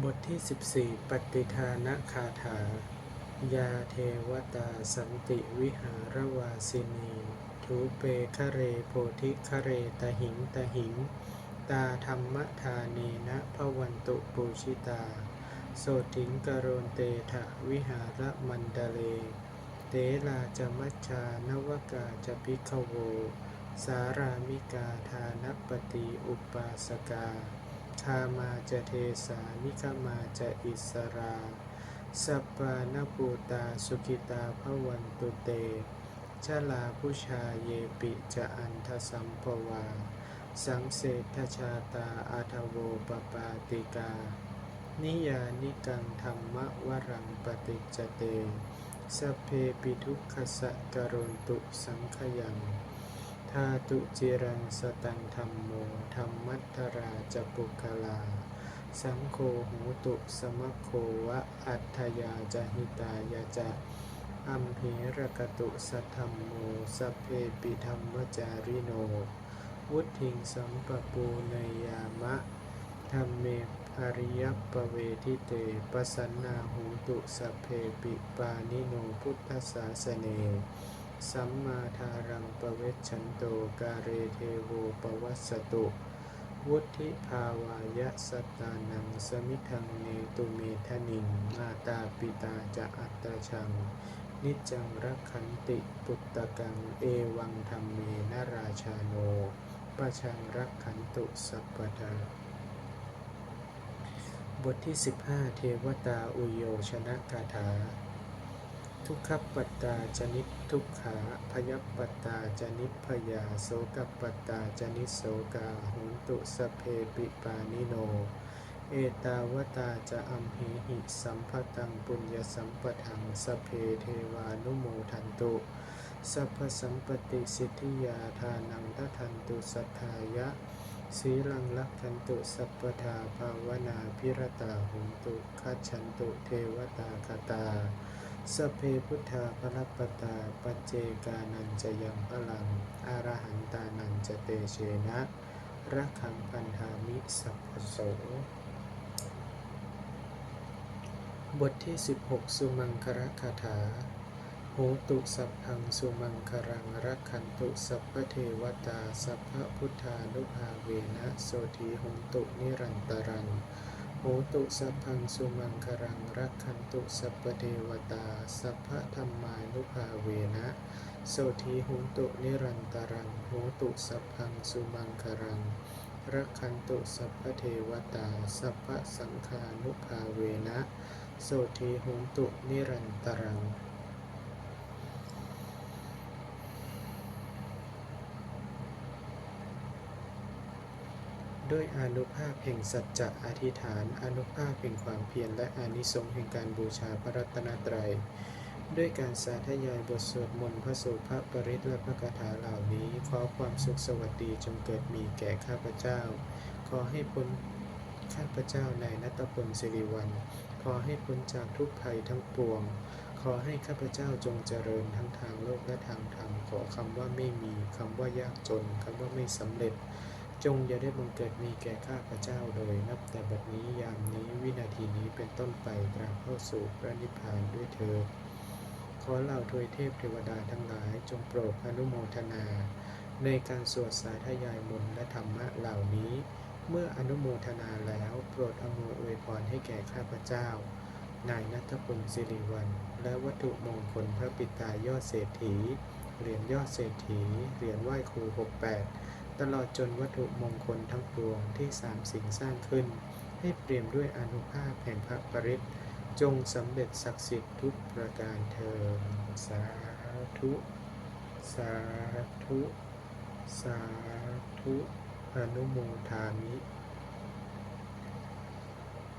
บทที่ 14 ปฏิทานคาถา ยาเทวตาสันติวิหารวาสินี ทูเปคะเรโพธิคะเรตหิงตหิง ตาธรรมทานีนะพวันตุปูชิตา โสติงกโรนเตถะวิหารมันดเล เตลาจมัชชานวกาจพิกโว สารามิกาทานปฏิอุปาสกา คามาจะเทสานิคมาจะอิสราสัปปานปูตาสุขิตาภวันตุเตชลาผู้ชาเยปิจะอันทสัมภวา สังเศทชาตาอาทโวปปาติกา นิยานิกังธรรมวรังปฏิจเตสเพปิทุกขสะกรุณตุสังขยัง ทาตุจิรังสตังธรรมโมธรรมัทธราจปุกลา สังโฆโหตุสมะโควะอัตยาจหิตายาจะอัมเหรกตุสัทธรรมโมสเพปิธรรมจาริโน วุทิงสัมปปูเนยามะธรรมเมอริยปเวทิเตปสันนาหูตุสเพปิปานิโนพุทธศาสเน สัมมาทารังปเวชันโตกาเรเทโวปวัสสตุ วุฒิภาวายะสตานังสมิทังเนตุเมทนิงมาตาปิตาจะอัตตชัง นิจังรักขันติปุตตะกังเอวังธรรมเมนราชาโนปะชังรักขันตุสัพพทาบทที่ 15 เทวตาอุโยชนะกาถา ทุกขปัตตาจนิทุกขาพยปัตตาจนิพยาโสกปัตตาจนิโสกาหุนตุสเพปิปานิโน เอตาวตาจะอัมหิหิสัมภตังปุญญสัมปทังสเพเทวานุโมทันตุ สัพพสัมปติสิทธิยาทานังทัทันตุสัทธายะสีลังลักขันตุสัพพทาภาวนาพิรตาหุนตุคัจฉันตุเทวตาคตา สเพพุทธาพระปตาปัจเจกานันจะยังพลังอารหันตานันจะเตเชนะรักขังพันธามิสัพพโสบทที่ 16 สุมังคระคาถาโหตุสัพพังสุมังครังรักขันตุสัพพเทวตา สัพพพุทธานุภาเวนะโสธีหงตุนิรันตรัง โหตุสัพพังสุมังครังรักขันตุสัพเทวตา สัพพธรรมานุภาเวนะโสธีหงตุนิรันตรังโหตุสัพพังสุมังครังรักขันตุสัพพเทวตา สัพพสังฆานุภาเวนะโสธีหงตุนิรันตรัง ด้วยอนุภาพแห่งสัจจะอธิษฐาน อนุภาพแห่งความเพียรและอานิสงส์แห่งการบูชาพระรัตนตรัย ด้วยการสาธยายบทสวดมนต์พระสุภาพปริตและพระคาถาเหล่านี้ ขอความสุขสวัสดีจงเกิดมีแก่ข้าพเจ้า ขอให้พ้นข้าพเจ้าในนัตพลสิริวัลขอให้พ้นจากทุกภัยทั้งปวง ขอให้ข้าพเจ้าจงเจริญทั้งทางโลกและทางธรรม ขอคำว่าไม่มีคำว่ายากจนคำว่าไม่สำเร็จ จงอย่าได้บังเกิดมีแก่ข้าพเจ้าเลยนับ แต่บัดนี้ยามนี้วินาทีนี้เป็นต้นไปตราบเข้าสู่พระนิพพานด้วยเธอ ขอเหล่าทวยเทพเทวดาทั้งหลายจงโปรดอนุโมทนา ในการสวดสาธยายมนและธรรมะเหล่านี้ เมื่ออนุโมทนาแล้วโปรดอำนวยอวยพรให้แก่ข้าพเจ้า นายนัทพลสิริวัลและวัตถุมงคลพระปิตายอดเศรษฐีเหรียญยอดเศรษฐีเหรียญไหว้ครู68 ตลอดจนวัตถุมงคลทั้งปวงที่สามสิ่งสร้างขึ้น ให้เปรียมด้วยอนุภาพแห่งพระปริตจงสำเร็จศักดิ์สิทธิ์ทุกประการเทินสาธุ สาธุ สาธุ อนุโมทามิ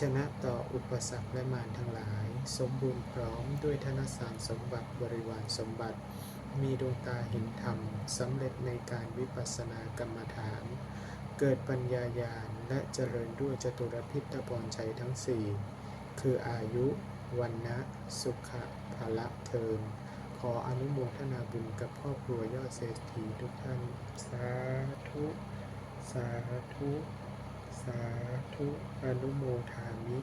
ชนะต่ออุปสรรคและมารทั้งหลาย สมบูรณ์พร้อมด้วยธนสารสมบัติบริวารสมบัติ มีดวงตาเห็นธรรมสำเร็จในการวิปัสสนากรรมฐาน เกิดปัญญาญาณและเจริญด้วยจตุรพิทพรชัยทั้งสี่คืออายุวันนะสุขะภละเทินขออนุโมทนาบุญกับครอบครัวยอดเศรษฐีทุกท่าน สาธุ สาธุ สาธุอนุโมทามิ